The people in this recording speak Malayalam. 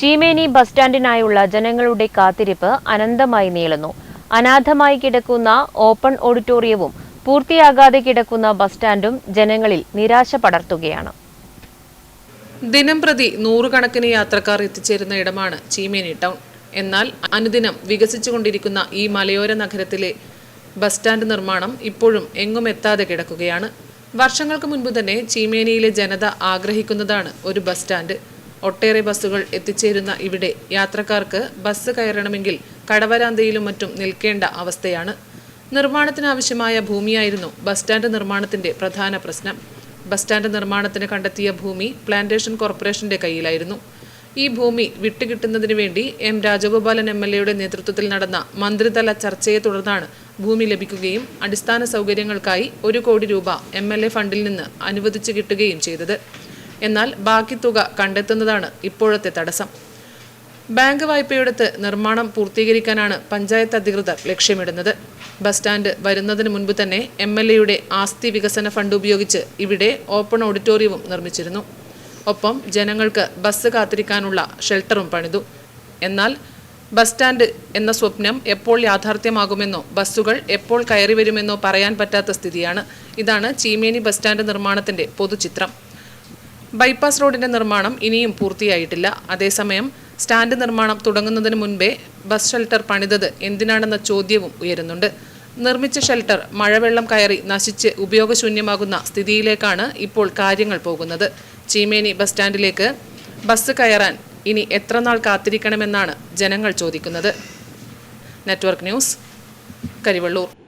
ചീമേനി ബസ് സ്റ്റാൻഡിനായുള്ള ജനങ്ങളുടെ കാത്തിരിപ്പ് അനന്തമായി നീളുന്നു. അനാഥമായി കിടക്കുന്ന ഓപ്പൺ ഓഡിറ്റോറിയവും പൂർത്തിയാകാതെ കിടക്കുന്ന ബസ് സ്റ്റാൻഡും ജനങ്ങളിൽ നിരാശ പടർത്തുകയാണ്. ദിനം പ്രതി നൂറുകണക്കിന് യാത്രക്കാർ എത്തിച്ചേരുന്ന ഇടമാണ് ചീമേനി ടൗൺ. എന്നാൽ അനുദിനം വികസിച്ചുകൊണ്ടിരിക്കുന്ന ഈ മലയോര നഗരത്തിലെ ബസ് സ്റ്റാൻഡ് നിർമ്മാണം ഇപ്പോഴും എങ്ങും എത്താതെ കിടക്കുകയാണ്. വർഷങ്ങൾക്ക് മുൻപ് തന്നെ ചീമേനിയിലെ ജനത ആഗ്രഹിക്കുന്നതാണ് ഒരു ബസ് സ്റ്റാൻഡ്. ഒട്ടേറെ ബസ്സുകൾ എത്തിച്ചേരുന്ന ഇവിടെ യാത്രക്കാർക്ക് ബസ് കയറണമെങ്കിൽ കടവരാന്തയിലും മറ്റും നിൽക്കേണ്ട അവസ്ഥയാണ്. നിർമ്മാണത്തിനാവശ്യമായ ഭൂമിയായിരുന്നു ബസ് സ്റ്റാൻഡ് നിർമ്മാണത്തിന്റെ പ്രധാന പ്രശ്നം. ബസ് സ്റ്റാൻഡ് നിർമ്മാണത്തിന് കണ്ടെത്തിയ ഭൂമി പ്ലാന്റേഷൻ കോർപ്പറേഷന്റെ കയ്യിലായിരുന്നു. ഈ ഭൂമി വിട്ടുകിട്ടുന്നതിന് വേണ്ടി എം രാജഗോപാലൻ എം എൽ എയുടെ നേതൃത്വത്തിൽ നടന്ന മന്ത്രിതല ചർച്ചയെ തുടർന്നാണ് ഭൂമി ലഭിക്കുകയും അടിസ്ഥാന സൗകര്യങ്ങൾക്കായി ഒരു കോടി രൂപ എം ഫണ്ടിൽ നിന്ന് അനുവദിച്ചു കിട്ടുകയും ചെയ്തത്. എന്നാൽ ബാക്കി തുക കണ്ടെത്തുന്നതാണ് ഇപ്പോഴത്തെ തടസ്സം. ബാങ്ക് വായ്പയെടുത്ത് നിർമ്മാണം പൂർത്തീകരിക്കാനാണ് പഞ്ചായത്ത് അധികൃതർ ലക്ഷ്യമിടുന്നത്. ബസ് സ്റ്റാൻഡ് വരുന്നതിന് മുൻപ് തന്നെ എം എൽ എയുടെ ആസ്തി വികസന ഫണ്ട് ഉപയോഗിച്ച് ഇവിടെ ഓപ്പൺ ഓഡിറ്റോറിയവും നിർമ്മിച്ചിരുന്നു. ഒപ്പം ജനങ്ങൾക്ക് ബസ് കാത്തിരിക്കാനുള്ള ഷെൽട്ടറും പണിതു. എന്നാൽ ബസ് സ്റ്റാൻഡ് എന്ന സ്വപ്നം എപ്പോൾ യാഥാർത്ഥ്യമാകുമെന്നോ ബസ്സുകൾ എപ്പോൾ കയറി വരുമെന്നോ പറയാൻ പറ്റാത്ത സ്ഥിതിയാണ്. ഇതാണ് ചീമേനി ബസ് സ്റ്റാൻഡ് നിർമ്മാണത്തിന്റെ പൊതുചിത്രം. ബൈപ്പാസ് റോഡിന്റെ നിർമ്മാണം ഇനിയും പൂർത്തിയായിട്ടില്ല. അതേസമയം സ്റ്റാൻഡ് നിർമ്മാണം തുടങ്ങുന്നതിന് മുൻപേ ബസ് ഷെൽട്ടർ പണിതത് എന്തിനാണെന്ന ചോദ്യവും ഉയരുന്നുണ്ട്. നിർമ്മിച്ച ഷെൽട്ടർ മഴവെള്ളം കയറി നശിച്ച് ഉപയോഗശൂന്യമാകുന്ന സ്ഥിതിയിലേക്കാണ് ഇപ്പോൾ കാര്യങ്ങൾ പോകുന്നത്. ചീമേനി ബസ് സ്റ്റാൻഡിലേക്ക് ബസ് കയറാൻ ഇനി എത്ര നാൾ കാത്തിരിക്കണമെന്നാണ് ജനങ്ങൾ ചോദിക്കുന്നത്. Network news Karivellur.